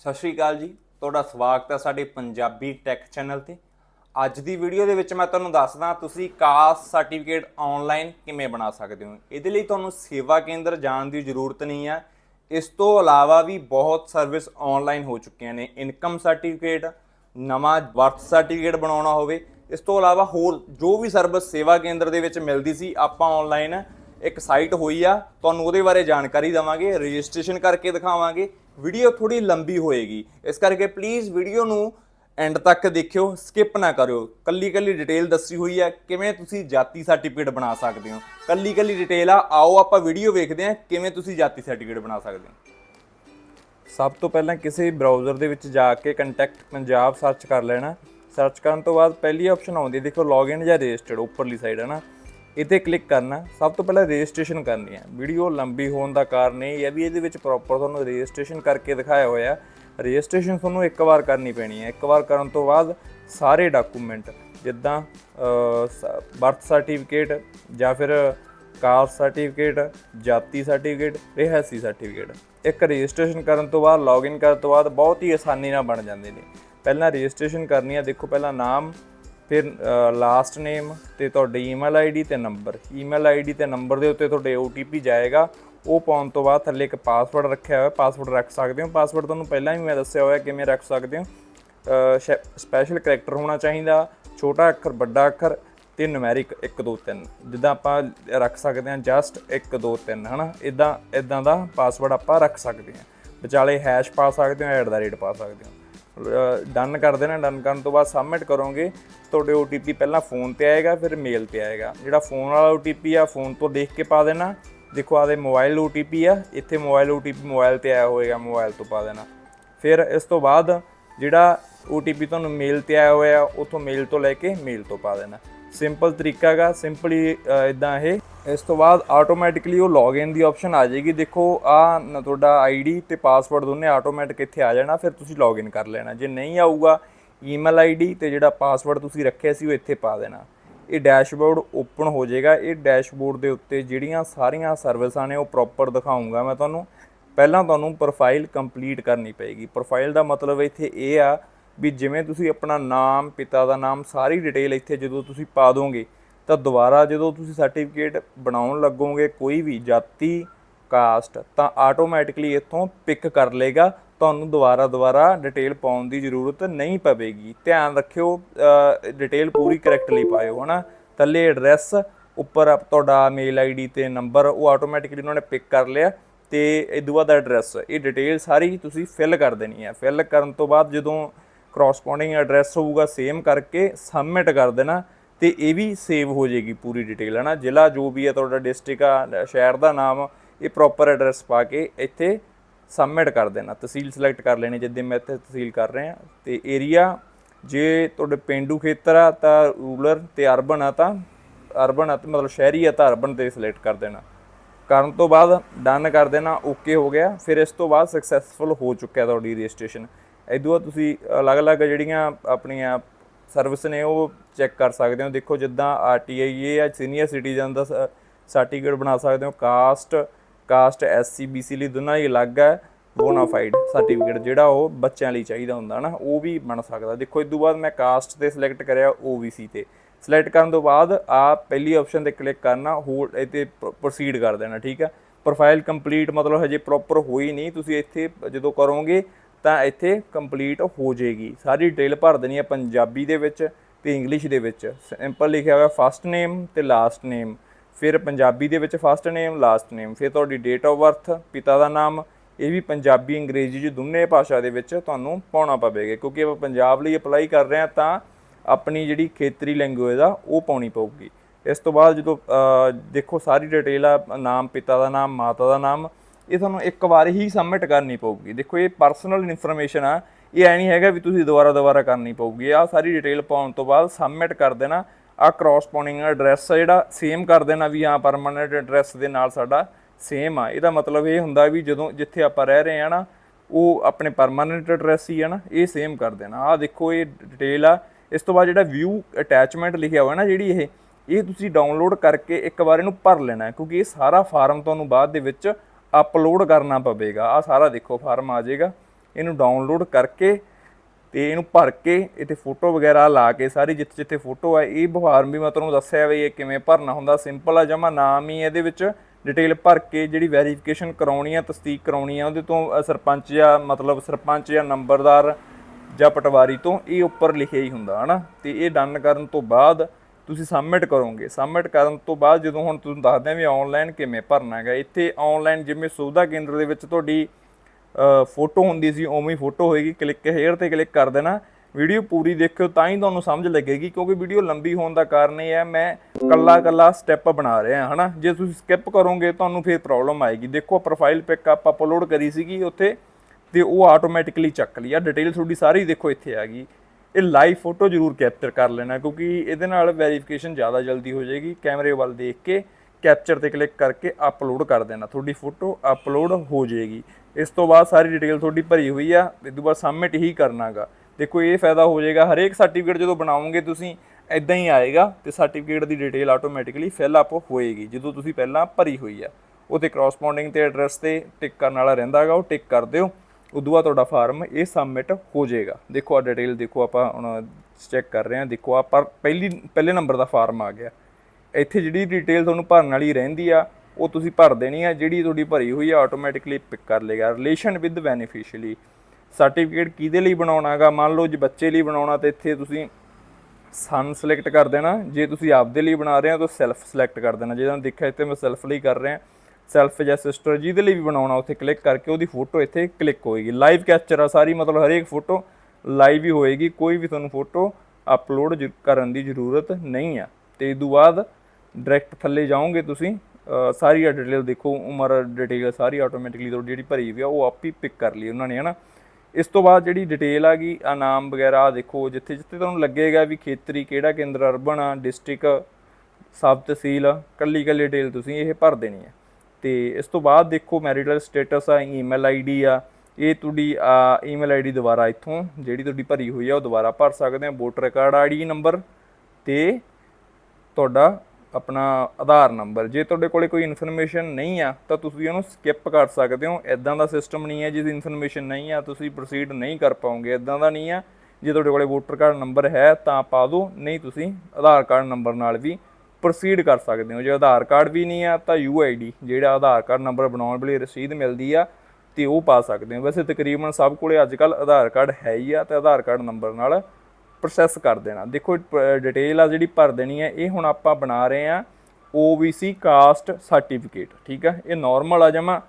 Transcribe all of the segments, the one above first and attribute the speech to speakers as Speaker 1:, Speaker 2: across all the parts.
Speaker 1: ਸਤਿ ਸ਼੍ਰੀ ਅਕਾਲ ਜੀ। ਤੁਹਾਡਾ ਸਵਾਗਤ ਹੈ ਸਾਡੇ ਪੰਜਾਬੀ ਟੈਕ ਚੈਨਲ ਤੇ। ਅੱਜ ਦੀ ਵੀਡੀਓ ਦੇ ਵਿੱਚ ਮੈਂ ਤੁਹਾਨੂੰ ਦੱਸਦਾ ਤੁਸੀਂ ਕਾਸਟ ਸਰਟੀਫਿਕੇਟ ਆਨਲਾਈਨ ਕਿਵੇਂ ਬਣਾ ਸਕਦੇ ਹੋ। ਇਹਦੇ ਲਈ ਤੁਹਾਨੂੰ ਸੇਵਾ ਕੇਂਦਰ ਜਾਣ ਦੀ ਜ਼ਰੂਰਤ ਨਹੀਂ ਹੈ। ਇਸ ਤੋਂ ਇਲਾਵਾ ਵੀ ਬਹੁਤ ਸਰਵਿਸ ਆਨਲਾਈਨ ਹੋ ਚੁੱਕੀਆਂ ਨੇ। ਇਨਕਮ ਸਰਟੀਫਿਕੇਟ ਨਵਾਂ ਬਰਥ ਸਰਟੀਫਿਕੇਟ ਬਣਾਉਣਾ ਹੋਵੇ। ਇਸ ਤੋਂ ਇਲਾਵਾ ਹੋਰ ਜੋ ਵੀ ਸਰਵਿਸ ਸੇਵਾ ਕੇਂਦਰ ਦੇ ਵਿੱਚ ਮਿਲਦੀ ਸੀ, ਆਪਾਂ ਆਨਲਾਈਨ ਇੱਕ ਸਾਈਟ ਹੋਈ ਆ। ਤੁਹਾਨੂੰ ਉਹਦੇ ਬਾਰੇ ਜਾਣਕਾਰੀ ਦਵਾਂਗੇ ਰਜਿਸਟ੍ਰੇਸ਼ਨ ਕਰਕੇ ਦਿਖਾਵਾਂਗੇ। ਵੀਡੀਓ ਥੋੜੀ ਲੰਬੀ ਹੋਏਗੀ। ਇਸ ਕਰਕੇ ਪਲੀਜ਼ ਵੀਡੀਓ ਨੂੰ ਐਂਡ ਤੱਕ ਦੇਖਿਓ ਸਕਿਪ ਨਾ ਕਰਿਓ। ਕੱਲੀ ਕੱਲੀ ਡਿਟੇਲ ਦੱਸੀ ਹੋਈ ਹੈ, ਕਿਵੇਂ ਤੁਸੀਂ ਜਾਤੀ ਸਰਟੀਫਿਕੇਟ ਬਣਾ ਸਕਦੇ ਹੋ। ਕੱਲੀ ਕੱਲੀ ਡਿਟੇਲ ਆ, ਆਓ ਆਪਾਂ ਵੀਡੀਓ ਵੇਖਦੇ ਹਾਂ, ਕਿਵੇਂ ਤੁਸੀਂ ਜਾਤੀ ਸਰਟੀਫਿਕੇਟ ਬਣਾ ਸਕਦੇ ਹੋ। ਸਭ ਤੋਂ ਪਹਿਲਾਂ ਕਿਸੇ ਬਰਾਊਜ਼ਰ ਦੇ ਵਿੱਚ ਜਾ ਕੇ ਕੰਟੈਕਟ ਪੰਜਾਬ ਸਰਚ ਕਰ ਲੈਣਾ। ਸਰਚ ਕਰਨ ਤੋਂ ਬਾਅਦ ਪਹਿਲੀ ਆਪਸ਼ਨ ਆਉਂਦੀ ਹੈ, ਦੇਖੋ ਲੌਗਇਨ ਜਾਂ ਰਜਿਸਟਰਡ ਉੱਪਰਲੀ ਸਾਈਡ ਹੈ ਨਾ। ਇੱਥੇ ਕਲਿੱਕ ਕਰਨਾ। ਸਭ ਤੋਂ ਪਹਿਲਾਂ ਰਜਿਸਟ੍ਰੇਸ਼ਨ ਕਰਨੀ ਹੈ। ਵੀਡੀਓ ਲੰਬੀ ਹੋਣ ਦਾ ਕਾਰਨ ਇਹ ਹੈ ਵੀ ਇਹਦੇ ਵਿੱਚ ਪ੍ਰੋਪਰ ਤੁਹਾਨੂੰ ਰਜਿਸਟ੍ਰੇਸ਼ਨ ਕਰਕੇ ਦਿਖਾਇਆ ਹੋਇਆ। ਰਜਿਸਟ੍ਰੇਸ਼ਨ ਤੁਹਾਨੂੰ ਇੱਕ ਵਾਰ ਕਰਨੀ ਪੈਣੀ ਹੈ। ਇੱਕ ਵਾਰ ਕਰਨ ਤੋਂ ਬਾਅਦ ਸਾਰੇ ਡਾਕੂਮੈਂਟ ਜਿੱਦਾਂ ਬਰਥ ਸਰਟੀਫਿਕੇਟ ਜਾਂ ਫਿਰ ਕਾਸਟ ਸਰਟੀਫਿਕੇਟ ਜਾਤੀ ਸਰਟੀਫਿਕੇਟ ਰਿਹਾਇਸ਼ੀ ਸਰਟੀਫਿਕੇਟ ਇੱਕ ਰਜਿਸਟ੍ਰੇਸ਼ਨ ਕਰਨ ਤੋਂ ਬਾਅਦ ਲੌਗਇਨ ਕਰਨ ਤੋਂ ਬਾਅਦ ਬਹੁਤ ਹੀ ਆਸਾਨੀ ਨਾਲ ਬਣ ਜਾਂਦੇ ਨੇ। ਪਹਿਲਾਂ ਰਜਿਸਟ੍ਰੇਸ਼ਨ ਕਰਨੀ ਹੈ। ਦੇਖੋ, ਪਹਿਲਾਂ ਨਾਮ ਫਿਰ ਲਾਸਟ ਨੇਮ ਤੇ ਤੁਹਾਡੀ ਈਮੇਲ ਆਈਡੀ ਤੇ ਨੰਬਰ ਈਮੇਲ ਆਈਡੀ ਤੇ ਨੰਬਰ ਦੇ ਉੱਤੇ ਤੁਹਾਡੇ OTP ਜਾਏਗਾ। ਉਹ ਪਾਉਣ ਤੋਂ ਬਾਅਦ ਥੱਲੇ ਇੱਕ ਪਾਸਵਰਡ ਰੱਖਿਆ ਹੋਇਆ ਪਾਸਵਰਡ ਰੱਖ ਸਕਦੇ ਹੋ। ਪਾਸਵਰਡ ਤੁਹਾਨੂੰ ਪਹਿਲਾਂ ਵੀ ਮੈਂ ਦੱਸਿਆ ਹੋਇਆ ਕਿਵੇਂ ਰੱਖ ਸਕਦੇ ਹੋ। ਸਪੈਸ਼ਲ ਕੈਰੈਕਟਰ ਹੋਣਾ ਚਾਹੀਦਾ, ਛੋਟਾ ਅੱਖਰ, ਵੱਡਾ ਅੱਖਰ ਤੇ ਨੂਮੈਰਿਕ 1 2 3 ਜਿੱਦਾਂ ਆਪਾਂ ਰੱਖ ਸਕਦੇ ਹਾਂ ਜਸਟ 1 2 3 ਹਨਾ? ਇਦਾਂ ਇਦਾਂ ਦਾ ਪਾਸਵਰਡ ਆਪਾਂ ਰੱਖ ਸਕਦੇ ਹਾਂ। ਵਿਚਾਲੇ ਹੈਸ਼ ਪਾ ਸਕਦੇ ਹੋ ਐਟ ਦਾ ਰੇਟ ਪਾ ਸਕਦੇ ਹੋ। ਡਨ ਕਰ ਦੇਣਾ ਡਨ ਕਰਨ ਤੋਂ ਬਾਅਦ ਸਬਮਿਟ ਕਰੋਗੇ, ਤੁਹਾਡੇ OTP ਪਹਿਲਾਂ ਫੋਨ ਤੇ ਆਏਗਾ, ਫਿਰ ਮੇਲ ਤੇ ਆਏਗਾ। ਜਿਹੜਾ ਫੋਨ ਵਾਲਾ OTP ਆ ਫੋਨ ਤੋਂ ਦੇਖ ਕੇ ਪਾ ਦੇਣਾ। ਦੇਖੋ ਆਦੇ ਮੋਬਾਈਲ OTP ਆ, ਇੱਥੇ ਮੋਬਾਈਲ OTP ਮੋਬਾਈਲ ਤੇ ਆਇਆ ਹੋਏਗਾ ਮੋਬਾਈਲ ਤੋਂ ਪਾ ਦੇਣਾ। ਫਿਰ ਇਸ ਤੋਂ ਬਾਅਦ ਜਿਹੜਾ OTP ਤੁਹਾਨੂੰ ਮੇਲ ਤੇ ਆਇਆ ਹੋਇਆ, ਉਥੋਂ ਮੇਲ ਤੋਂ ਲੈ ਕੇ ਮੇਲ ਤੋਂ ਪਾ ਦੇਣਾ। ਸਿੰਪਲ ਤਰੀਕਾ ਹੈਗਾ ਸਿੰਪਲੀ ਇਦਾਂ ਇਹ ਇਸ ਤੋਂ ਬਾਅਦ ਆਟੋਮੈਟਿਕਲੀ ਉਹ ਲੌਗਇਨ ਦੀ ਆਪਸ਼ਨ ਆ ਜਾਏਗੀ। ਦੇਖੋ, ਆ ਤੁਹਾਡਾ ਆਈਡੀ ਤੇ ਪਾਸਵਰਡ ਦੋਨੇ ਆਟੋਮੈਟਿਕ ਇੱਥੇ ਆ ਜਾਣਾ, ਫਿਰ ਤੁਸੀਂ ਲੌਗਇਨ ਕਰ ਲੈਣਾ। ਜੇ ਨਹੀਂ ਆਊਗਾ ਈਮੇਲ ਆਈਡੀ ਤੇ ਜਿਹੜਾ ਪਾਸਵਰਡ ਤੁਸੀਂ ਰੱਖਿਆ ਸੀ, ਉਹ ਇੱਥੇ ਪਾ ਦੇਣਾ। ਇਹ ਡੈਸ਼ਬੋਰਡ ਓਪਨ ਹੋ ਜਾਏਗਾ। ਇਹ ਡੈਸ਼ਬੋਰਡ ਦੇ ਉੱਤੇ ਜਿਹੜੀਆਂ ਸਾਰੀਆਂ ਸਰਵਿਸਾਂ ਨੇ, ਉਹ ਪ੍ਰੋਪਰ ਦਿਖਾਉਂਗਾ ਮੈਂ ਤੁਹਾਨੂੰ। ਪਹਿਲਾਂ ਤੁਹਾਨੂੰ ਪ੍ਰੋਫਾਈਲ ਕੰਪਲੀਟ ਕਰਨੀ ਪਏਗੀ। ਪ੍ਰੋਫਾਈਲ ਦਾ ਮਤਲਬ ਇੱਥੇ ਇਹ ਆ ਵੀ ਜਿਵੇਂ ਤੁਸੀਂ ਆਪਣਾ ਨਾਮ, ਪਿਤਾ ਦਾ ਨਾਮ, ਸਾਰੀ ਡਿਟੇਲ ਇੱਥੇ ਜਦੋਂ ਤੁਸੀਂ ਪਾ ਦੋਗੇ ਤਾਂ ਦੁਬਾਰਾ ਜਦੋਂ ਤੁਸੀਂ ਸਰਟੀਫਿਕੇਟ ਬਣਾਉਣ ਲੱਗੋਗੇ ਕੋਈ ਵੀ ਜਾਤੀ ਕਾਸਟ ਤਾਂ ਆਟੋਮੈਟਿਕਲੀ ਇੱਥੋਂ ਪਿਕ ਕਰ ਲੇਗਾ ਤੁਹਾਨੂੰ ਦੁਬਾਰਾ ਦੁਬਾਰਾ ਡਿਟੇਲ ਪਾਉਣ ਦੀ ਜ਼ਰੂਰਤ ਨਹੀਂ ਪਵੇਗੀ। ਧਿਆਨ ਰੱਖਿਓ ਡਿਟੇਲ ਪੂਰੀ ਕਰੈਕਟਲੀ ਪਾਇਓ, ਹਨਾ? ਥੱਲੇ ਐਡਰੈਸ ਉੱਪਰ ਤੁਹਾਡਾ ਮੇਲ ਆਈਡੀ ਤੇ ਨੰਬਰ ਉਹ ਆਟੋਮੈਟਿਕਲੀ ਉਹਨਾਂ ਨੇ ਪਿਕ ਕਰ ਲਿਆ। ਤੇ ਇਦੋਂ ਬਾਅਦ ਐਡਰੈਸ ਇਹ ਡਿਟੇਲ ਸਾਰੀ ਤੁਸੀਂ ਫਿਲ ਕਰ ਦੇਣੀ ਹੈ। ਫਿਲ ਕਰਨ ਤੋਂ ਬਾਅਦ ਜਦੋਂ ਕਰੋਸਪੋਂਡਿੰਗ ਐਡਰੈਸ ਹੋਊਗਾ ਸੇਮ ਕਰਕੇ ਸਬਮਿਟ ਕਰ ਦੇਣਾ। ਤੇ ਇਹ ਵੀ ਸੇਵ ਹੋ ਜਾਏਗੀ ਪੂਰੀ ਡਿਟੇਲ ਹੈ ਨਾ ਜ਼ਿਲ੍ਹਾ ਜੋ ਵੀ ਹੈ ਤੁਹਾਡਾ ਡਿਸਟ੍ਰਿਕਟ ਆ, ਸ਼ਹਿਰ ਦਾ ਨਾਮ, ਇਹ ਪ੍ਰੋਪਰ ਐਡਰੈਸ ਪਾ ਕੇ ਇੱਥੇ ਸਬਮਿਟ ਕਰ ਦੇਣਾ। ਤਹਿਸੀਲ ਸਿਲੈਕਟ ਕਰ ਲੈਣੀ ਜਿੱਦਾਂ ਮੈਂ ਇੱਥੇ ਤਹਿਸੀਲ ਕਰ ਰਿਹਾ। ਤੇ ਏਰੀਆ ਜੇ ਤੁਹਾਡੇ ਪਿੰਡੂ ਖੇਤਰ ਆ ਤਾਂ ਰੂਰਲ ਤੇ ਅਰਬਨ ਆ ਤਾਂ ਅਰਬਨ ਆ ਤੇ ਮਤਲਬ ਸ਼ਹਿਰੀ ਆ ਤਾਂ ਅਰਬਨ ਤੇ ਸਿਲੈਕਟ ਕਰ ਦੇਣਾ। ਕਰਨ ਤੋਂ ਬਾਅਦ ਡਨ ਕਰ ਦੇਣਾ ਓਕੇ ਹੋ ਗਿਆ। ਫਿਰ ਇਸ ਤੋਂ ਬਾਅਦ ਸਕਸੈਸਫੁਲ ਹੋ ਚੁੱਕਿਆ ਤੁਹਾਡੀ ਰਜਿਸਟ੍ਰੇਸ਼ਨ ਇਦੋਂ ਤੁਸੀਂ ਅਲੱਗ-ਅਲੱਗ ਜਿਹੜੀਆਂ ਆਪਣੀਆਂ ਸਰਵਿਸ ਨੇ ਉਹ ਚੈੱਕ ਕਰ ਸਕਦੇ ਹੋ। ਦੇਖੋ ਜਿੱਦਾਂ ਆਰਟੀਆਈ ਇਹ ਆ ਸੀਨੀਅਰ ਸਿਟੀਜ਼ਨ ਦਾ ਸਰਟੀਫਿਕੇਟ ਬਣਾ ਸਕਦੇ ਹੋ। ਕਾਸਟ ਕਾਸਟ ਐਸਸੀਬੀਸੀ ਲਈ ਦੋਨਾਂ ਹੀ ਅਲੱਗ ਹੈ। ਬੋਨਾਫਾਈਡ ਸਰਟੀਫਿਕੇਟ ਜਿਹੜਾ ਉਹ ਬੱਚਿਆਂ ਲਈ ਚਾਹੀਦਾ ਹੁੰਦਾ ਨਾ, ਉਹ ਵੀ ਬਣ ਸਕਦਾ। ਦੇਖੋ ਇਦੋਂ ਬਾਅਦ ਮੈਂ ਕਾਸਟ ਤੇ ਸਿਲੈਕਟ ਕਰਿਆ OBC ਤੇ। ਸਿਲੈਕਟ ਕਰਨ ਤੋਂ ਬਾਅਦ ਆ ਪਹਿਲੀ ਆਪਸ਼ਨ ਤੇ ਕਲਿੱਕ ਕਰਨਾ ਹੋਲਡ ਇੱਥੇ ਪ੍ਰੋਸੀਡ ਕਰ ਦੇਣਾ, ਠੀਕ ਹੈ। ਪ੍ਰੋਫਾਈਲ ਕੰਪਲੀਟ ਮਤਲਬ ਹਜੇ ਪ੍ਰੋਪਰ ਹੋਈ ਨਹੀਂ। ਤੁਸੀਂ ਇੱਥੇ ਜਦੋਂ ਕਰੋਗੇ ਤਾਂ ਇੱਥੇ ਕੰਪਲੀਟ ਹੋ ਜਾਏਗੀ। ਸਾਰੀ ਡਿਟੇਲ ਭਰ ਦੇਣੀ ਹੈ ਪੰਜਾਬੀ ਦੇ ਵਿੱਚ ਤੇ ਇੰਗਲਿਸ਼ ਦੇ ਵਿੱਚ। ਸਿੰਪਲ ਲਿਖਿਆ ਹੋਇਆ ਫਸਟ ਨੇਮ ਤੇ ਲਾਸਟ ਨੇਮ ਫਿਰ ਪੰਜਾਬੀ ਦੇ ਵਿੱਚ ਫਸਟ ਨੇਮ ਲਾਸਟ ਨੇਮ ਫਿਰ ਤੁਹਾਡੀ ਡੇਟ ਆਫ ਬਰਥ ਪਿਤਾ ਦਾ ਨਾਮ। ਇਹ ਵੀ ਪੰਜਾਬੀ, ਅੰਗਰੇਜ਼ੀ ਚ ਦੋਨੇ ਭਾਸ਼ਾ ਦੇ ਵਿੱਚ ਤੁਹਾਨੂੰ ਪਾਉਣਾ ਪਵੇਗਾ। ਕਿਉਂਕਿ ਆਪਾਂ ਪੰਜਾਬ ਲਈ ਅਪਲਾਈ ਕਰ ਰਹੇ ਹਾਂ ਤਾਂ ਆਪਣੀ ਜਿਹੜੀ ਖੇਤਰੀ ਲੈਂਗੁਏਜ ਆ, ਉਹ ਪਾਉਣੀ ਪਊਗੀ। ਇਸ ਤੋਂ ਬਾਅਦ ਜਦੋਂ ਦੇਖੋ ਸਾਰੀ ਡਿਟੇਲ ਆ, ਨਾਮ, ਪਿਤਾ ਦਾ ਨਾਮ, ਮਾਤਾ ਦਾ ਨਾਮ। ਇਹ ਤੁਹਾਨੂੰ ਇੱਕ ਵਾਰ ਹੀ ਸਬਮਿਟ ਕਰਨੀ ਪਊਗੀ। ਦੇਖੋ, ਇਹ ਪਰਸਨਲ ਇਨਫੋਰਮੇਸ਼ਨ ਆ। ਇਹ ਐ ਨਹੀਂ ਹੈਗਾ ਵੀ ਤੁਸੀਂ ਦੁਬਾਰਾ ਦੁਬਾਰਾ ਕਰਨੀ ਪਊਗੀ। ਆ ਸਾਰੀ ਡਿਟੇਲ ਪਾਉਣ ਤੋਂ ਬਾਅਦ ਸਬਮਿਟ ਕਰ ਦੇਣਾ। ਆ ਕਰੋਸਪੋਂਡਿੰਗ ਐਡਰੈਸ ਜਿਹੜਾ ਸੇਮ ਕਰ ਦੇਣਾ ਵੀ ਹਾਂ ਪਰਮਨੈਂਟ ਐਡਰੈਸ ਦੇ ਨਾਲ ਸਾਡਾ ਸੇਮ ਆ। ਇਹਦਾ ਮਤਲਬ ਇਹ ਹੁੰਦਾ ਵੀ ਜਦੋਂ ਜਿੱਥੇ ਆਪਾਂ ਰਹਿ ਰਹੇ ਆ ਨਾ, ਉਹ ਆਪਣੇ ਪਰਮਨੈਂਟ ਐਡਰੈਸ ਹੀ ਆ ਨਾ, ਇਹ ਸੇਮ ਕਰ ਦੇਣਾ। ਆ ਦੇਖੋ, ਇਹ ਡਿਟੇਲ ਆ। ਇਸ ਤੋਂ ਬਾਅਦ ਜਿਹੜਾ ਵਿਊ ਅਟੈਚਮੈਂਟ ਲਿਖਿਆ ਹੋਇਆ ਨਾ ਜਿਹੜੀ ਇਹ ਇਹ ਤੁਸੀਂ ਡਾਊਨਲੋਡ ਕਰਕੇ ਇੱਕ ਵਾਰ ਇਹਨੂੰ ਭਰ ਲੈਣਾ ਕਿਉਂਕਿ ਇਹ ਸਾਰਾ ਫਾਰਮ ਤੁਹਾਨੂੰ ਬਾਅਦ ਦੇ ਵਿੱਚ ਅਪਲੋਡ ਕਰਨਾ ਪਵੇਗਾ। ਆ ਸਾਰਾ ਦੇਖੋ ਫਾਰਮ ਆ ਜਾਏਗਾ। ਇਹਨੂੰ ਡਾਊਨਲੋਡ ਕਰਕੇ ਤੇ ਇਹਨੂੰ ਭਰ ਕੇ ਇੱਥੇ ਫੋਟੋ ਵਗੈਰਾ ਲਾ ਕੇ ਸਾਰੀ ਜਿੱਥੇ ਜਿੱਥੇ ਫੋਟੋ ਹੈ ਇਹ ਫਾਰਮ ਵੀ ਮੈਂ ਤੁਹਾਨੂੰ ਦੱਸਿਆ ਵੀ ਇਹ ਕਿਵੇਂ ਭਰਨਾ ਹੁੰਦਾ। ਸਿੰਪਲ ਆ, ਜਮਾ ਨਾਮ ਹੀ ਇਹਦੇ ਵਿੱਚ ਡਿਟੇਲ ਭਰ ਕੇ ਜਿਹੜੀ ਵੈਰੀਫਿਕੇਸ਼ਨ ਕਰਾਉਣੀ ਆ, ਤਸਦੀਕ ਕਰਾਉਣੀ ਆ, ਉਹਦੇ ਤੋਂ ਸਰਪੰਚ ਜਾਂ ਮਤਲਬ ਸਰਪੰਚ ਜਾਂ ਨੰਬਰਦਾਰ ਜਾਂ ਪਟਵਾਰੀ ਤੋਂ ਇਹ ਉੱਪਰ ਲਿਖਿਆ ਹੀ ਹੁੰਦਾ, ਹਨਾ? ਤੇ ਇਹ ਡਨ ਕਰਨ ਤੋਂ ਬਾਅਦ ਤੁਸੀਂ ਸਬਮਿਟ ਕਰੋਗੇ। ਸਬਮਿਟ ਕਰਨ ਤੋਂ ਬਾਅਦ ਜਦੋਂ ਹੁਣ ਤੁਹਾਨੂੰ ਦੱਸਦੇ ਆ ਵੀ ਆਨਲਾਈਨ ਕਿਵੇਂ ਭਰਨਾ ਹੈਗਾ, ਇੱਥੇ ਆਨਲਾਈਨ ਜਿਵੇਂ ਸੁਵਿਧਾ ਕੇਂਦਰ ਦੇ ਵਿੱਚ ਤੁਹਾਡੀ ਫੋਟੋ ਹੁੰਦੀ ਸੀ, ਉਵੇਂ ਹੀ ਫੋਟੋ ਹੋਏਗੀ। ਕਲਿੱਕ ਹੇਅਰ ਤੇ ਕਲਿੱਕ ਕਰ ਦੇਣਾ। ਵੀਡੀਓ ਪੂਰੀ ਦੇਖਿਓ ਤਾਂ ਹੀ ਤੁਹਾਨੂੰ ਸਮਝ ਲੱਗੇਗੀ ਕਿਉਂਕਿ ਵੀਡੀਓ ਲੰਬੀ ਹੋਣ ਦਾ ਕਾਰਨ ਇਹ ਹੈ, ਮੈਂ ਕੱਲਾ ਕੱਲਾ ਸਟੈਪ ਬਣਾ ਰਿਹਾ, ਹਨਾ? ਜੇ ਤੁਸੀਂ ਸਕਿਪ ਕਰੋਗੇ ਤੁਹਾਨੂੰ ਫਿਰ ਪ੍ਰੋਬਲਮ ਆਏਗੀ। ਦੇਖੋ ਪ੍ਰੋਫਾਈਲ ਪਿਕ ਆਪਾਂ ਅਪਲੋਡ ਕਰੀ ਸੀਗੀ ਉੱਥੇ ਤੇ ਉਹ ਆਟੋਮੈਟਿਕਲੀ ਚੱਕ ਲਈ। ਆ ਡਿਟੇਲ ਤੁਹਾਡੀ ਸਾਰੀ ਦੇਖੋ ਇੱਥੇ ਆ ਗਈ। ਇਹ ਲਾਈਵ ਫੋਟੋ ਜ਼ਰੂਰ ਕੈਪਚਰ ਕਰ ਲੈਣਾ, ਕਿਉਂਕਿ ਇਹਦੇ ਨਾਲ ਵੈਰੀਫਿਕੇਸ਼ਨ ਜ਼ਿਆਦਾ ਜਲਦੀ ਹੋ ਜਾਏਗੀ। ਕੈਮਰੇ ਵੱਲ ਦੇਖ ਕੇ ਕੈਪਚਰ ਤੇ ਕਲਿੱਕ ਕਰਕੇ ਅਪਲੋਡ ਕਰ ਦੇਣਾ। ਤੁਹਾਡੀ ਫੋਟੋ ਅਪਲੋਡ ਹੋ ਜਾਏਗੀ। ਇਸ ਤੋਂ ਬਾਅਦ ਸਾਰੀ ਡਿਟੇਲ ਤੁਹਾਡੀ ਭਰੀ ਹੋਈ ਆ। ਇਸ ਤੋਂ ਬਾਅਦ ਸਬਮਿਟ ਹੀ ਕਰਨਾਗਾ। ਦੇਖੋ, ਇਹ ਫਾਇਦਾ ਹੋ ਜਾਏਗਾ। ਹਰੇਕ ਸਰਟੀਫਿਕੇਟ ਜਦੋਂ ਬਣਾਉਂਗੇ ਤੁਸੀਂ ਇਦਾਂ ਹੀ ਆਏਗਾ ਤੇ ਸਰਟੀਫਿਕੇਟ ਦੀ ਡਿਟੇਲ ਆਟੋਮੈਟਿਕਲੀ ਫਿਲ ਅਪ ਹੋਏਗੀ, ਜਦੋਂ ਤੁਸੀਂ ਪਹਿਲਾਂ ਭਰੀ ਹੋਈ ਆ। ਉਹਦੇ ਕਰੋਸਪੋਂਡਿੰਗ ਤੇ ਐਡਰੈਸ ਤੇ ਟਿਕ ਕਰਨ ਵਾਲਾ ਰਹਿੰਦਾਗਾ ਉਹ ਟਿਕ ਕਰ ਦਿਓ। ਉਦੋਂ ਬਾਅਦ ਤੁਹਾਡਾ ਫਾਰਮ ਇਹ ਸਬਮਿਟ ਹੋ ਜਾਏਗਾ। ਦੇਖੋ ਆ ਡਿਟੇਲ ਦੇਖੋ ਆਪਾਂ ਹੁਣ ਚੈੱਕ ਕਰ ਰਹੇ ਹਾਂ। ਦੇਖੋ ਆ ਪਰ ਪਹਿਲੀ, ਪਹਿਲੇ ਨੰਬਰ ਦਾ ਫਾਰਮ ਆ ਗਿਆ। ਇੱਥੇ ਜਿਹੜੀ ਡਿਟੇਲ ਤੁਹਾਨੂੰ ਭਰਨ ਵਾਲੀ ਰਹਿੰਦੀ ਆ, ਉਹ ਤੁਸੀਂ ਭਰ ਦੇਣੀ ਆ। ਜਿਹੜੀ ਤੁਹਾਡੀ ਭਰੀ ਹੋਈ ਆ ਆਟੋਮੈਟਿਕਲੀ ਪਿਕ ਕਰ ਲੇਗਾ ਰਿਲੇਸ਼ਨ ਵਿਦ ਬੈਨੀਫੀਸ਼ੀਅਲੀ ਸਰਟੀਫਿਕੇਟ ਕਿਹਦੇ ਲਈ ਬਣਾਉਣਾਗਾ ਮੰਨ ਲਓ ਜੇ ਬੱਚੇ ਲਈ ਬਣਾਉਣਾ, ਤੇ ਇੱਥੇ ਤੁਸੀਂ ਸਨ ਸਿਲੈਕਟ ਕਰ ਦੇਣਾ। ਜੇ ਤੁਸੀਂ ਆਪਦੇ ਲਈ ਬਣਾ ਰਹੇ ਹੋ, ਤਾਂ ਸੈਲਫ ਸਿਲੈਕਟ ਕਰ ਦੇਣਾ। ਜੇ ਤੁਹਾਨੂੰ ਦੇਖਿਆ, ਇੱਥੇ ਮੈਂ ਸੈਲਫ ਲਈ ਕਰ ਰਿਹਾ। ਸੈਲਫ ਜਾਂ ਸਿਸਟਰ ਜਿਹਦੇ ਲਈ ਵੀ ਬਣਾਉਣਾ ਉੱਥੇ ਕਲਿੱਕ ਕਰਕੇ ਉਹਦੀ ਫੋਟੋ ਇੱਥੇ ਕਲਿੱਕ ਹੋਏਗੀ। ਲਾਈਵ ਕੈਪਚਰ ਆ ਸਾਰੀ ਮਤਲਬ ਹਰੇਕ ਫੋਟੋ ਲਾਈਵ ਹੀ ਹੋਏਗੀ ਕੋਈ ਵੀ ਤੁਹਾਨੂੰ ਫੋਟੋ ਅਪਲੋਡ ਕਰਨ ਦੀ ਜ਼ਰੂਰਤ ਨਹੀਂ ਆ। ਤੇ ਇਸ ਤੋਂ ਬਾਅਦ ਡਾਇਰੈਕਟ ਥੱਲੇ ਜਾਓਗੇ ਤੁਸੀਂ ਅ, ਸਾਰੀ ਡਿਟੇਲ ਦੇਖੋ ਉਮਰ ਡਿਟੇਲ ਸਾਰੀ ਆਟੋਮੈਟਿਕਲੀ ਤੁਹਾਡੀ ਜਿਹੜੀ ਭਰੀ ਹੋਈ ਆ ਉਹ ਆਪ ਹੀ ਪਿਕ ਕਰ ਲਈ ਉਹਨਾਂ ਨੇ ਹਨਾ। ਇਸ ਤੋਂ ਬਾਅਦ ਜਿਹੜੀ ਡਿਟੇਲ ਆ ਗਈ ਆ ਨਾਮ ਵਗੈਰਾ ਆਹ ਦੇਖੋ ਜਿੱਥੇ ਜਿੱਥੇ ਤੁਹਾਨੂੰ ਲੱਗੇਗਾ ਵੀ ਖੇਤਰੀ ਕਿਹੜਾ ਕੇਂਦਰ ਅਰਬਨ ਆ ਡਿਸਟ੍ਰਿਕਟ ਸਬ ਤਹਿਸੀਲ ਕੱਲੀ ਕੱਲੀ ਡਿਟੇਲ ਤੁਸੀਂ ਇਹ ਭਰ ਦੇਣੀ ਹੈ ਤੇ ਇਸ ਤੋਂ ਬਾਅਦ ਦੇਖੋ ਮੈਰਿਟਲ ਸਟੇਟਸ ਆ ਈਮੇਲ ਆਈਡੀ ਆ, ਇਹ ਤੁਹਾਡੀ ਈਮੇਲ ਆਈਡੀ ਦੁਬਾਰਾ ਇੱਥੋਂ ਜਿਹੜੀ ਤੁਹਾਡੀ ਭਰੀ ਹੋਈ ਆ, ਉਹ ਦੁਬਾਰਾ ਭਰ ਸਕਦੇ ਆ ਵੋਟਰ ਕਾਰਡ ਆਈਡੀ ਨੰਬਰ ਤੇ ਤੁਹਾਡਾ ਆਪਣਾ ਆਧਾਰ ਨੰਬਰ ਜੇ ਤੁਹਾਡੇ ਕੋਲੇ ਕੋਈ ਇਨਫੋਰਮੇਸ਼ਨ ਨਹੀਂ ਆ, ਤਾਂ ਤੁਸੀਂ ਉਹਨੂੰ ਸਕਿਪ ਕਰ ਸਕਦੇ ਹੋ। ਇਦਾਂ ਦਾ ਸਿਸਟਮ ਨਹੀਂ ਹੈ ਜਿਸ ਇਨਫੋਰਮੇਸ਼ਨ ਨਹੀਂ ਆ, ਤੁਸੀਂ ਪ੍ਰੋਸੀਡ ਨਹੀਂ ਕਰ ਪਾਓਗੇ। ਇਦਾਂ ਦਾ ਨਹੀਂ ਆ, ਜੇ ਤੁਹਾਡੇ ਕੋਲੇ ਵੋਟਰ ਕਾਰਡ ਨੰਬਰ ਹੈ, ਤਾਂ ਪਾ ਦਿਓ, ਨਹੀਂ ਤੁਸੀਂ ਆਧਾਰ ਕਾਰਡ ਨੰਬਰ ਨਾਲ ਵੀ ਪ੍ਰੋਸੀਡ ਕਰ ਸਕਦੇ ਹੋ। ਜੇ ਆਧਾਰ ਕਾਰਡ ਵੀ ਨਹੀਂ ਆ ਤਾਂ ਯੂਆਈਡੀ ਜਿਹੜਾ ਆਧਾਰ ਕਾਰਡ ਨੰਬਰ ਬਣਾਉਣ ਵੇਲੇ ਰਸੀਦ ਮਿਲਦੀ ਆ ਤੇ ਉਹ ਪਾ ਸਕਦੇ ਹੋ। ਵੈਸੇ ਤਕਰੀਬਨ ਸਭ ਕੋਲੇ ਅੱਜ ਕੱਲ ਆਧਾਰ ਕਾਰਡ ਹੈ ਹੀ ਆ ਤੇ ਆਧਾਰ ਕਾਰਡ ਨੰਬਰ ਨਾਲ ਪ੍ਰੋਸੈਸ ਕਰ ਦੇਣਾ। ਦੇਖੋ ਡਿਟੇਲ ਆ ਜਿਹੜੀ ਭਰ ਦੇਣੀ ਹੈ ਇਹ ਹੁਣ ਆਪਾਂ ਬਣਾ ਰਹੇ ਆ OBC ਕਾਸਟ ਸਰਟੀਫਿਕੇਟ ਠੀਕ ਆ? ਇਹ ਨਾਰਮਲ ਆ ਜਮਾ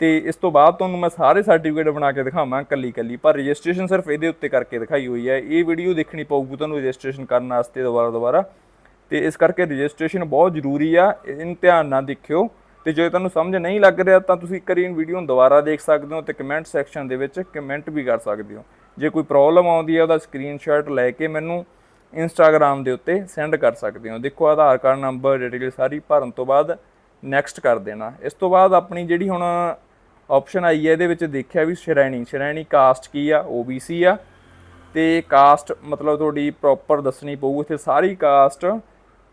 Speaker 1: ਤੇ ਇਸ ਤੋਂ ਬਾਅਦ ਤੁਹਾਨੂੰ ਮੈਂ ਸਾਰੇ ਸਰਟੀਫਿਕੇਟ ਬਣਾ ਕੇ ਦਿਖਾਵਾਂ ਕੱਲੀ ਕੱਲੀ ਪਰ ਰਜਿਸਟ੍ਰੇਸ਼ਨ ਸਿਰਫ ਇਹਦੇ ਉੱਤੇ ਕਰਕੇ ਦਿਖਾਈ ਹੋਈ ਹੈ ਇਹ ਵੀਡੀਓ ਦੇਖਣੀ ਪਊਗੀ ਤੁਹਾਨੂੰ ਰਜਿਸਟ੍ਰੇਸ਼ਨ ਕਰਨ ਵਾਸਤੇ ਦੁਬਾਰਾ ਦੁਬਾਰਾ ਤੇ ਇਸ ਕਰਕੇ ਰਜਿਸਟ੍ਰੇਸ਼ਨ ਬਹੁਤ ਜ਼ਰੂਰੀ ਆ ਇਹਨੂੰ ਧਿਆਨ ਨਾਲ ਦੇਖਿਓ। ਤੇ ਜੇ ਤੁਹਾਨੂੰ ਸਮਝ ਨਹੀਂ ਲੱਗ ਰਿਹਾ ਤਾਂ ਤੁਸੀਂ ਇੱਕ ਵਾਰੀ ਵੀਡੀਓ ਨੂੰ ਦੁਬਾਰਾ ਦੇਖ ਸਕਦੇ ਹੋ ਤੇ ਕਮੈਂਟ ਸੈਕਸ਼ਨ ਦੇ ਵਿੱਚ ਕਮੈਂਟ ਵੀ ਕਰ ਸਕਦੇ ਹੋ। ਜੇ ਕੋਈ ਪ੍ਰੋਬਲਮ ਆਉਂਦੀ ਹੈ ਉਹਦਾ ਸਕਰੀਨਸ਼ਾਟ ਲੈ ਕੇ ਮੈਨੂੰ ਇੰਸਟਾਗ੍ਰam ਦੇ ਉੱਤੇ ਸੈਂਡ ਕਰ ਸਕਦੇ ਹੋ। ਦੇਖੋ ਆਧਾਰ ਕਾਰਡ, ਨੰਬਰ, ਡਿਟੇਲ ਸਾਰੀ ਭਰਨ ਤੋਂ ਬਾਅਦ ਨੈਕਸਟ ਕਰ ਦੇਣਾ। ਇਸ ਤੋਂ ਬਾਅਦ ਆਪਣੀ ਜਿਹੜੀ ਹੁਣ ਆਪਸ਼ਨ ਆਈ ਹੈ ਇਹਦੇ ਵਿੱਚ ਦੇਖਿਆ ਵੀ ਸ਼੍ਰੇਣੀ। ਸ਼੍ਰੇਣੀ ਕਾਸਟ ਕੀ ਆ? OBC ਆ। ਤੇ ਕਾਸਟ ਮਤਲਬ ਤੁਹਾਡੀ ਪ੍ਰੋਪਰ ਦੱਸਣੀ ਪਊ। ਇੱਥੇ ਸਾਰੀ ਕਾਸਟ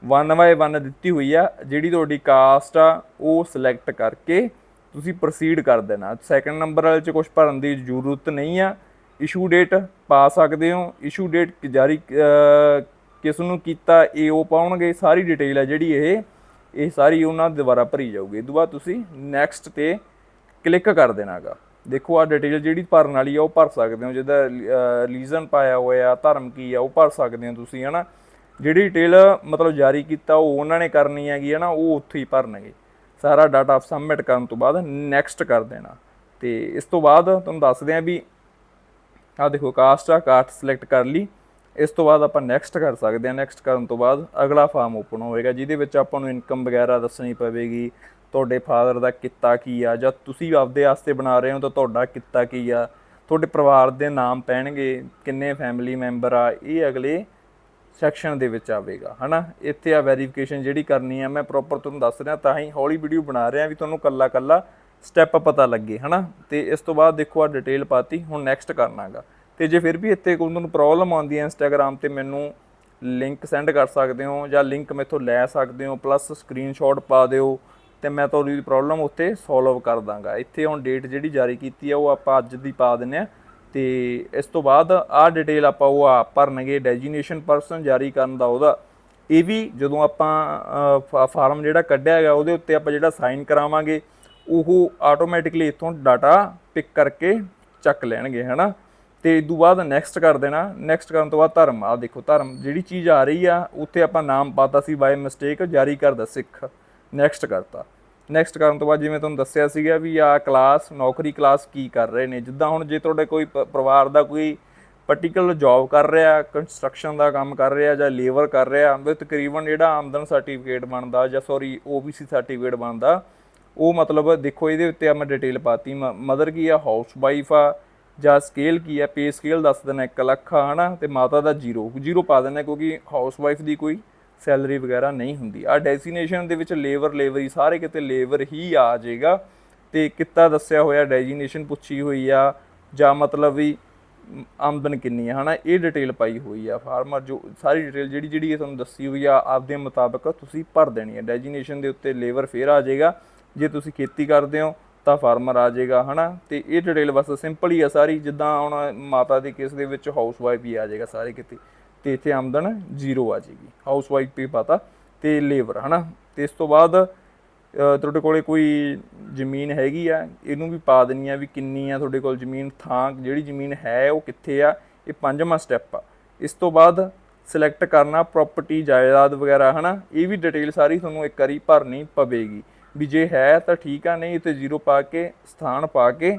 Speaker 1: 1 ਬਾਏ 1 ਦਿੱਤੀ ਹੋਈ ਆ ਜਿਹੜੀ ਤੁਹਾਡੀ ਕਾਸਟ ਆ ਉਹ ਸਿਲੈਕਟ ਕਰਕੇ ਤੁਸੀਂ ਪ੍ਰੋਸੀਡ ਕਰ ਦੇਣਾ। ਸੈਕੰਡ ਨੰਬਰ ਵਾਲੇ ਚ ਕੁਝ ਭਰਨ ਦੀ ਜ਼ਰੂਰਤ ਨਹੀਂ ਆ। ਇਸ਼ੂ ਡੇਟ ਪਾ ਸਕਦੇ ਹੋ। ਇਸ਼ੂ ਡੇਟ ਜਾਰੀ ਅਹ, ਕਿਸ ਨੂੰ ਕੀਤਾ ਇਹ ਉਹ ਪਾਉਣਗੇ। ਸਾਰੀ ਡਿਟੇਲ ਆ ਜਿਹੜੀ ਇਹ ਇਹ ਸਾਰੀ ਉਹਨਾਂ ਦੇ ਦੁਆਰਾ ਭਰੀ ਜਾਊਗੀ। ਇਹ ਤੋਂ ਬਾਅਦ ਤੁਸੀਂ ਨੈਕਸਟ ਤੇ ਕਲਿੱਕ ਕਰ ਦੇਣਾਗਾ। ਦੇਖੋ ਆ ਡਿਟੇਲ ਜਿਹੜੀ ਭਰਨ ਵਾਲੀ ਆ ਉਹ ਭਰ ਸਕਦੇ ਹੋ। ਜਿਹਦਾ ਰਿਲੀਜ਼ਨ ਪਾਇਆ ਹੋਇਆ ਧਰਮ ਕੀ ਆ ਉਹ ਭਰ ਸਕਦੇ ਹੋ ਤੁਸੀਂ ਹਨਾ? ਜਿਹੜੀ ਡਿਟੇਲ ਮਤਲਬ ਜਾਰੀ ਕੀਤਾ ਉਹ ਉਹਨਾਂ ਨੇ ਕਰਨੀ ਹੈਗੀ ਹਨਾ ਉਹ ਉੱਥੇ ਹੀ ਭਰਨਗੇ। ਸਾਰਾ ਡਾਟਾ ਸਬਮਿਟ ਕਰਨ ਤੋਂ ਬਾਅਦ ਨੈਕਸਟ ਕਰ ਦੇਣਾ। ਤੇ ਇਸ ਤੋਂ ਬਾਅਦ ਤੁਹਾਨੂੰ ਦੱਸਦੇ ਆ ਵੀ ਆ ਦੇਖੋ ਕਾਸਟ ਆ ਕਾਸਟ ਸਿਲੈਕਟ ਕਰ ਲਈ। ਇਸ ਤੋਂ ਬਾਅਦ ਆਪਾਂ ਨੈਕਸਟ ਕਰ ਸਕਦੇ ਹਾਂ। ਨੈਕਸਟ ਕਰਨ ਤੋਂ ਬਾਅਦ ਅਗਲਾ ਫਾਰਮ ਓਪਨ ਹੋਏਗਾ ਜਿਹਦੇ ਵਿੱਚ ਆਪਾਂ ਨੂੰ ਇਨਕਮ ਵਗੈਰਾ ਦੱਸਣੀ ਪਵੇਗੀ। ਤੁਹਾਡੇ ਫਾਦਰ ਦਾ ਕਿੱਤਾ ਕੀ ਆ, ਜਾਂ ਤੁਸੀਂ ਆਪਦੇ ਵਾਸਤੇ ਬਣਾ ਰਹੇ ਹੋ ਤਾਂ ਤੁਹਾਡਾ ਕਿੱਤਾ ਕੀ ਆ? ਤੁਹਾਡੇ ਪਰਿਵਾਰ ਦੇ ਨਾਮ ਪੈਣਗੇ, ਕਿੰਨੇ ਫੈਮਿਲੀ ਮੈਂਬਰ ਆ? ਇਹ ਅਗਲੇ ਸੈਕਸ਼ਨ ਦੇ ਵਿੱਚ ਆਵੇਗਾ, ਹਨਾ? ਇੱਥੇ ਆ ਵੈਰੀਫਿਕੇਸ਼ਨ ਜਿਹੜੀ ਕਰਨੀ ਆ, ਮੈਂ ਪ੍ਰੋਪਰ ਤੁਹਾਨੂੰ ਦੱਸ ਰਿਹਾ, ਤਾਂ ਹੀ ਹੌਲੀ ਵੀਡੀਓ ਬਣਾ ਰਿਹਾ ਵੀ ਤੁਹਾਨੂੰ ਕੱਲਾ ਕੱਲਾ ਸਟੈਪ ਪਤਾ ਲੱਗੇ, ਹਨਾ? ਤੇ ਇਸ ਤੋਂ ਬਾਅਦ ਦੇਖੋ ਆ ਡਿਟੇਲ ਪਾਤੀ, ਹੁਣ ਨੈਕਸਟ ਕਰਨਾਗਾ ਤੇ ਜੇ ਫਿਰ ਵੀ ਇੱਥੇ ਕੋਈ ਤੁਹਾਨੂੰ ਪ੍ਰੋਬਲਮ ਆਉਂਦੀ ਹੈ ਇੰਸਟਾਗ੍ਰam ਤੇ ਮੈਨੂੰ ਲਿੰਕ ਸੈਂਡ ਕਰ ਸਕਦੇ ਹੋ ਜਾਂ ਲਿੰਕ ਮੇਥੋਂ ਲੈ ਸਕਦੇ ਹੋ ਪਲੱਸ ਸਕਰੀਨਸ਼ਾਟ ਪਾ ਦਿਓ, ਤੇ ਮੈਂ ਤੁਹਾਡੀ ਪ੍ਰੋਬਲਮ ਉੱਤੇ ਸੋਲਵ ਕਰ ਦਾਂਗਾ। ਇੱਥੇ ਹੁਣ ਡੇਟ ਜਿਹੜੀ ਜਾਰੀ ਕੀਤੀ ਆ, ਉਹ ਆਪਾਂ ਅੱਜ ਦੀ ਪਾ ਦਿੰਨੇ ਆ।
Speaker 2: ਤੇ ਇਸ ਤੋਂ ਬਾਅਦ ਆਹ ਡਿਟੇਲ ਆਪਾਂ ਉਹ ਆਪ ਭਰਨਗੇ ਡੈਜੀਨੇਸ਼ਨ ਪਰਸਨ ਜਾਰੀ ਕਰਨ ਦਾ ਉਹਦਾ। ਇਹ ਵੀ ਜਦੋਂ ਆਪਾਂ ਫਾਰਮ ਜਿਹੜਾ ਕੱਢਿਆ ਹੈਗਾ, ਉਹਦੇ ਉੱਤੇ ਆਪਾਂ ਜਿਹੜਾ ਸਾਈਨ ਕਰਾਵਾਂਗੇ, ਉਹ ਆਟੋਮੈਟਿਕਲੀ ਇੱਥੋਂ ਡਾਟਾ ਪਿਕ ਕਰਕੇ ਚੱਕ ਲੈਣਗੇ, ਹਨਾ? ਤੇ ਇਸ ਤੋਂ ਬਾਅਦ ਨੈਕਸਟ ਕਰ ਦੇਣਾ। ਨੈਕਸਟ ਕਰਨ ਤੋਂ ਬਾਅਦ ਧਰਮ। ਆ ਦੇਖੋ, ਧਰਮ ਜਿਹੜੀ ਚੀਜ਼ ਆ ਰਹੀ ਆ, ਉੱਥੇ ਆਪਾਂ ਨਾਮ ਪਾਤਾ ਸੀ ਬਾਈ ਮਿਸਟੇਕ ਜਾਰੀ ਕਰਦਾ ਸਿੱਖ। ਨੈਕਸਟ ਕਰਤਾ। ਨੈਕਸਟ ਕਰਨ ਤੋਂ ਬਾਅਦ ਜਿਵੇਂ ਤੁਹਾਨੂੰ ਦੱਸਿਆ ਸੀਗਾ ਵੀ ਆ ਕਲਾਸ ਨੌਕਰੀ ਕਲਾਸ ਕੀ ਕਰ ਰਹੇ ਨੇ? ਜਿੱਦਾਂ ਹੁਣ ਜੇ ਤੁਹਾਡੇ ਕੋਈ ਪ- ਪਰਿਵਾਰ ਦਾ ਕੋਈ ਪਾਰਟਿਕੂਲਰ ਜੌਬ ਕਰ ਰਿਹਾ ਕੰਸਟਰਕਸ਼ਨ ਦਾ ਕੰਮ ਕਰ ਰਿਹਾ ਜਾਂ ਲੇਬਰ ਕਰ ਰਿਹਾ ਵੀ ਤਕਰੀਬਨ ਜਿਹੜਾ ਆਮਦਨ ਸਰਟੀਫਿਕੇਟ ਬਣਦਾ ਜਾਂ ਸੌਰੀ OBC ਸਰਟੀਫਿਕੇਟ ਬਣਦਾ, ਉਹ ਮਤਲਬ ਦੇਖੋ ਇਹਦੇ ਉੱਤੇ ਆ ਮੈਂ ਡਿਟੇਲ ਪਾਤੀ ਮਦਰ ਕੀ ਆ ਹਾਊਸ ਵਾਈਫ ਆ, ਜਾਂ ਸਕੇਲ ਕੀ ਆ ਪੇ ਸਕੇਲ ਦੱਸ ਦੇਣਾ 1 ਲੱਖ ਆ, ਹਨਾ? ਤੇ ਮਾਤਾ ਦਾ ਜ਼ੀਰੋ ਜ਼ੀਰੋ ਪਾ ਦੇਣਾ ਕਿਉਂਕਿ ਹਾਊਸ ਵਾਈਫ ਦੀ ਕੋਈ ਸੈਲਰੀ ਵਗੈਰਾ ਨਹੀਂ ਹੁੰਦੀ। ਆ ਡੈਸੀਨੇਸ਼ਨ ਦੇ ਵਿੱਚ ਲੇਬਰ ਲੇਬਰੀ ਸਾਰੇ ਕਿਤੇ ਲੇਬਰ ਹੀ ਆ ਜਾਏਗਾ। ਤੇ ਕਿੱਤਾ ਦੱਸਿਆ ਹੋਇਆ ਡੈਜੀਨੇਸ਼ਨ ਪੁੱਛੀ ਹੋਈ ਆ, ਜਾਂ ਮਤਲਬ ਵੀ ਆਮਦਨ ਕਿੰਨੀ ਆ, ਹਨਾ? ਇਹ ਡਿਟੇਲ ਪਾਈ ਹੋਈ ਆ ਫਾਰਮਰ ਜੋ ਸਾਰੀ ਡਿਟੇਲ ਜਿਹੜੀ ਜਿਹੜੀ ਤੁਹਾਨੂੰ ਦੱਸੀ ਹੋਈ ਆ, ਆਪਦੇ ਮੁਤਾਬਕ ਤੁਸੀਂ ਭਰ ਦੇਣੀ ਹੈ ਡੈਜੀਨੇਸ਼ਨ ਦੇ ਉੱਤੇ ਲੇਬਰ ਫੇਰ ਆ ਜਾਏਗਾ। ਜੇ ਤੁਸੀਂ ਖੇਤੀ ਕਰਦੇ ਹੋ, ਤਾਂ ਫਾਰਮਰ ਆ ਜਾਏਗਾ, ਹਨਾ? ਤੇ ਇਹ ਡਿਟੇਲ ਬਸ ਸਿੰਪਲ ਹੀ ਆ ਸਾਰੀ। ਜਿੱਦਾਂ ਹੁਣ ਮਾਤਾ ਦੇ ਕੇਸ ਦੇ ਵਿੱਚ ਹਾਊਸ ਵਾਈਫ ਹੀ ਆ ਜਾਏਗਾ ਸਾਰੇ ਕਿਤੇ। ਤੇ ਇੱਥੇ ਆਮਦਨ ਜ਼ੀਰੋ ਆ ਜਾਏਗੀ। ਹਾਊਸ ਵਾਈਫ ਵੀ ਪਤਾ ਤੇ ਲੇਬਰ ਹਨਾ? ਤੇ ਇਸ ਤੋਂ ਬਾਅਦ ਤੁਹਾਡੇ ਕੋਲੇ ਕੋਈ ਜ਼ਮੀਨ ਹੈਗੀ ਆ? ਇਹਨੂੰ ਵੀ ਪਾ ਦੇਣੀ ਆ ਵੀ ਕਿੰਨੀ ਆ ਤੁਹਾਡੇ ਕੋਲ ਜ਼ਮੀਨ, ਥਾਂ, ਜਿਹੜੀ ਜ਼ਮੀਨ ਹੈ ਉਹ ਕਿੱਥੇ ਆ? ਇਹ ਪੰਜਵਾਂ ਸਟੈਪ ਆ। ਇਸ ਤੋਂ ਬਾਅਦ ਸਿਲੈਕਟ ਕਰਨਾ ਪ੍ਰਾਪਰਟੀ ਜਾਇਦਾਦ ਵਗੈਰਾ, ਹਨਾ? ਇਹ ਵੀ ਡਿਟੇਲ ਸਾਰੀ ਤੁਹਾਨੂੰ ਇੱਕ ਵਾਰੀ ਭਰਨੀ ਪਵੇਗੀ। ਵੀ ਜੇ ਹੈ ਤਾਂ ਠੀਕ ਆ, ਨਹੀਂ ਤੇ ਜ਼ੀਰੋ ਪਾ ਕੇ, ਸਥਾਨ ਪਾ ਕੇ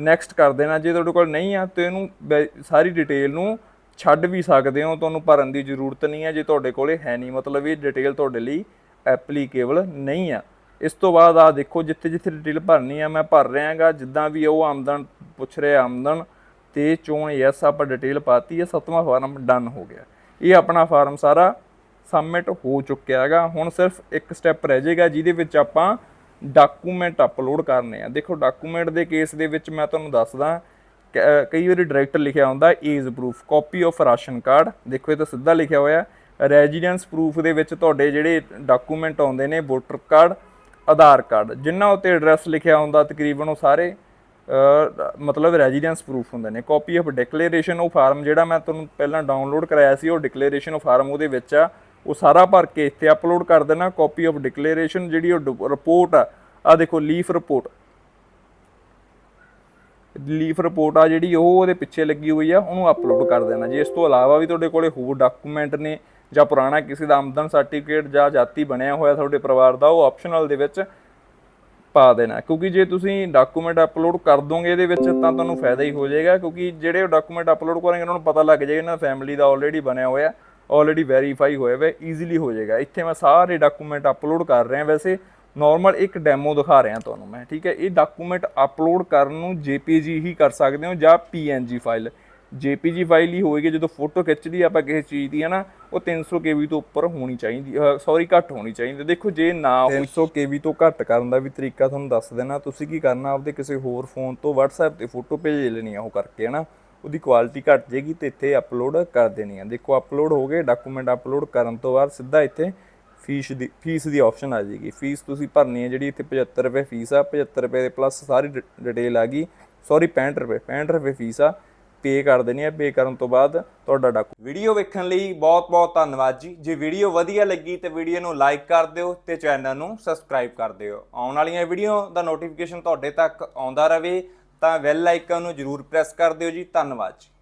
Speaker 2: ਨੈਕਸਟ ਕਰ ਦੇਣਾ। ਜੇ ਤੁਹਾਡੇ ਕੋਲ ਨਹੀਂ ਆ, ਤੇ ਇਹਨੂੰ ਬੈ- ਸਾਰੀ ਡਿਟੇਲ ਨੂੰ ਛੱਡ ਵੀ ਸਕਦੇ ਹੋ, ਤੁਹਾਨੂੰ ਭਰਨ ਦੀ ਜ਼ਰੂਰਤ ਨਹੀਂ ਹੈ, ਜੇ ਤੁਹਾਡੇ ਕੋਲੇ ਹੈ ਨਹੀਂ। ਮਤਲਬ ਇਹ ਡਿਟੇਲ ਤੁਹਾਡੇ ਲਈ ਐਪਲੀਕੇਬਲ ਨਹੀਂ ਆ। ਇਸ ਤੋਂ ਬਾਅਦ ਆ ਦੇਖੋ ਜਿੱਥੇ ਜਿੱਥੇ ਡਿਟੇਲ ਭਰਨੀ ਆ, ਮੈਂ ਭਰ ਰਿਹਾਗਾ। ਜਿੱਦਾਂ ਵੀ ਉਹ ਆਮਦਨ ਪੁੱਛ ਰਿਹਾ, ਆਮਦਨ ਤੇ ਚੋਣ ਯੈਸ ਆਪਾਂ ਡਿਟੇਲ ਪਾਤੀ ਹੈ ਸੱਤਵਾਂ ਫਾਰਮ ਡਨ ਹੋ ਗਿਆ। ਇਹ ਆਪਣਾ ਫਾਰਮ ਸਾਰਾ ਸਬਮਿਟ ਹੋ ਚੁੱਕਿਆ ਹੈਗਾ। ਹੁਣ ਸਿਰਫ ਇੱਕ ਸਟੈਪ ਰਹਿ ਜਾਏਗਾ, ਜਿਹਦੇ ਵਿੱਚ ਆਪਾਂ ਡਾਕੂਮੈਂਟ ਅਪਲੋਡ ਕਰਨੇ ਆ। ਦੇਖੋ ਡਾਕੂਮੈਂਟ ਦੇ ਕੇਸ ਦੇ ਵਿੱਚ ਮੈਂ ਤੁਹਾਨੂੰ ਦੱਸਦਾ ਕਈ ਵਾਰੀ ਡਾਇਰੈਕਟ ਲਿਖਿਆ ਹੁੰਦਾ, age proof copy of ration card. ਦੇਖੋ, ਇਹ ਤਾਂ ਸਿੱਧਾ ਲਿਖਿਆ ਹੋਇਆ ਰੈਜ਼ੀਡੈਂਸ ਪ੍ਰੂਫ ਦੇ ਵਿੱਚ ਤੁਹਾਡੇ ਜਿਹੜੇ ਡਾਕੂਮੈਂਟ ਆਉਂਦੇ ਨੇ, ਵੋਟਰ ਕਾਰਡ, ਆਧਾਰ ਕਾਰਡ ਜਿਨ੍ਹਾਂ ਉੱਤੇ ਐਡਰੈਸ ਲਿਖਿਆ ਹੁੰਦਾ, ਤਕਰੀਬਨ ਉਹ ਸਾਰੇ ਮਤਲਬ ਰੈਜ਼ੀਡੈਂਸ ਪ੍ਰੂਫ ਹੁੰਦੇ ਨੇ। ਕਾਪੀ ਆਫ ਡਿਕਲੇਰੇਸ਼ਨ ਉਹ ਫਾਰਮ ਜਿਹੜਾ ਮੈਂ ਤੁਹਾਨੂੰ ਪਹਿਲਾਂ ਡਾਊਨਲੋਡ ਕਰਾਇਆ ਸੀ, ਉਹ ਡਿਕਲੇਰੇਸ਼ਨ ਫਾਰਮ ਉਹਦੇ ਵਿੱਚ ਆ। ਉਹ ਸਾਰਾ ਭਰ ਕੇ ਇੱਥੇ ਅਪਲੋਡ ਕਰ ਦੇਣਾ। ਕਾਪੀ ਆਫ ਡਿਕਲੇਰੇਸ਼ਨ ਜਿਹੜੀ ਉਹ ਰਿਪੋਰਟ ਆ ਆ ਦੇਖੋ ਲੀਫ ਰਿਪੋਰਟ ਲੀਫ ਰਿਪੋਰਟ ਆ ਜਿਹੜੀ ਉਹ ਉਹਦੇ ਪਿੱਛੇ ਲੱਗੀ ਹੋਈ ਆ, ਉਹਨੂੰ ਅਪਲੋਡ ਕਰ ਦੇਣਾ। ਜੇ ਇਸ ਤੋਂ ਇਲਾਵਾ ਵੀ ਤੁਹਾਡੇ ਕੋਲੇ ਹੋਰ ਡਾਕੂਮੈਂਟ ਨੇ ਜਾਂ ਪੁਰਾਣਾ ਕਿਸੇ ਦਾ ਆਮਦਨ ਸਰਟੀਫਿਕੇਟ ਜਾਂ ਜਾਤੀ ਬਣਿਆ ਹੋਇਆ ਤੁਹਾਡੇ ਪਰਿਵਾਰ ਦਾ, ਉਹ ਆਪਸ਼ਨਲ ਦੇ ਵਿੱਚ ਪਾ ਦੇਣਾ। ਕਿਉਂਕਿ ਜੇ ਤੁਸੀਂ ਡਾਕੂਮੈਂਟ ਅਪਲੋਡ ਕਰ ਦੋਗੇ ਇਹਦੇ ਵਿੱਚ, ਤਾਂ ਤੁਹਾਨੂੰ ਫਾਇਦਾ ਹੀ ਹੋ ਜਾਏਗਾ, ਕਿਉਂਕਿ ਜਿਹੜੇ ਡਾਕੂਮੈਂਟ ਅਪਲੋਡ ਕਰਾਂਗੇ, ਉਹਨਾਂ ਨੂੰ ਪਤਾ ਲੱਗ ਜਾਏਗਾ, ਇਹਨਾਂ ਫੈਮਿਲੀ ਦਾ ਆਲਰੇਡੀ ਬਣਿਆ ਹੋਇਆ ਆਲਰੇਡੀ ਵੈਰੀਫਾਈ ਹੋਇਆ ਹੋਇਆ ਈਜ਼ੀਲੀ ਹੋ ਜਾਏਗਾ। ਇੱਥੇ ਮੈਂ ਸਾਰੇ ਡਾਕੂਮੈਂਟ ਅਪਲੋਡ ਕਰ ਰਿਹਾ, ਵੈਸੇ ਨਾਰਮਲ ਇੱਕ ਡੈਮੋ ਦਿਖਾ ਰਿਹਾ ਤੁਹਾਨੂੰ ਮੈਂ, ਠੀਕ ਹੈ? ਇਹ ਡਾਕੂਮੈਂਟ ਅਪਲੋਡ ਕਰਨ ਨੂੰ JPG ਹੀ ਕਰ ਸਕਦੇ ਹੋ ਜਾਂ PNG ਫਾਈਲ JPG ਫਾਈਲ ਹੀ ਹੋਏਗੀ, ਜਦੋਂ ਫੋਟੋ ਖਿੱਚਦੀ ਆਪਾਂ ਕਿਸੇ ਚੀਜ਼ ਦੀ ਹੈ ਨਾ ਉਹ 300 KB ਤੋਂ ਉੱਪਰ ਹੋਣੀ ਚਾਹੀਦੀ ਸੌਰੀ ਘੱਟ ਹੋਣੀ ਚਾਹੀਦੀ। ਦੇਖੋ, ਜੇ ਨਾ 300 KB ਤੋਂ ਘੱਟ ਕਰਨ ਦਾ ਵੀ ਤਰੀਕਾ ਤੁਹਾਨੂੰ ਦੱਸ ਦੇਣਾ। ਤੁਸੀਂ ਕੀ ਕਰਨਾ, ਆਪਦੇ ਕਿਸੇ ਹੋਰ ਫੋਨ ਤੋਂ WhatsApp ਤੇ ਫੋਟੋ ਭੇਜ ਲੈਣੀ ਆ ਉਹ ਕਰਕੇ ਹੈ ਨਾ ਉਹਦੀ ਕੁਆਲਿਟੀ ਘੱਟ ਜੇਗੀ ਤੇ ਇੱਥੇ ਅਪਲੋਡ ਕਰ ਦੇਣੀ ਆ। ਦੇਖੋ ਅਪਲੋਡ ਹੋ ਗਏ ਡਾਕੂਮੈਂਟ ਅਪਲੋਡ ਕਰਨ ਤੋਂ ਬਾਅਦ ਸਿੱਧਾ ਇੱਥੇ ਫੀਸ ਦੀ ਫੀਸ ਦੀ ਆਪਸ਼ਨ ਆ ਜਾਏਗੀ। ਫੀਸ ਤੁਸੀਂ ਭਰਨੀ ਹੈ ਜਿਹੜੀ ਇੱਥੇ 75 ਰੁਪਏ ਫੀਸ ਆ 75 ਰੁਪਏ ਦੇ ਪਲੱਸ ਸਾਰੀ ਡਿਟੇਲ ਆ ਗਈ। ਸੌਰੀ 65 ਰੁਪਏ 65 ਰੁਪਏ ਫੀਸ ਆ। ਪੇ ਕਰ ਦੇਣੀ ਹੈ ਪੇ ਕਰਨ ਤੋਂ ਬਾਅਦ ਤੁਹਾਡਾ ਡਾਕੂ
Speaker 1: ਵੀਡੀਓ ਵੇਖਣ ਲਈ ਬਹੁਤ-ਬਹੁਤ ਧੰਨਵਾਦ ਜੀ। ਜੇ ਵੀਡੀਓ ਵਧੀਆ ਲੱਗੀ ਤੇ ਵੀਡੀਓ ਨੂੰ ਲਾਈਕ ਕਰ ਦਿਓ ਤੇ ਚੈਨਲ ਨੂੰ ਸਬਸਕ੍ਰਾਈਬ ਕਰ ਦਿਓ। ਆਉਣ ਵਾਲੀਆਂ ਵੀਡੀਓ ਦਾ ਨੋਟੀਫਿਕੇਸ਼ਨ ਤੁਹਾਡੇ ਤੱਕ ਆਉਂਦਾ ਰਹੇ ਤਾਂ ਬੈਲ ਆਈਕਨ ਨੂੰ ਜਰੂਰ ਪ੍ਰੈਸ ਕਰ ਦਿਓ ਜੀ। ਧੰਨਵਾਦ ਜੀ।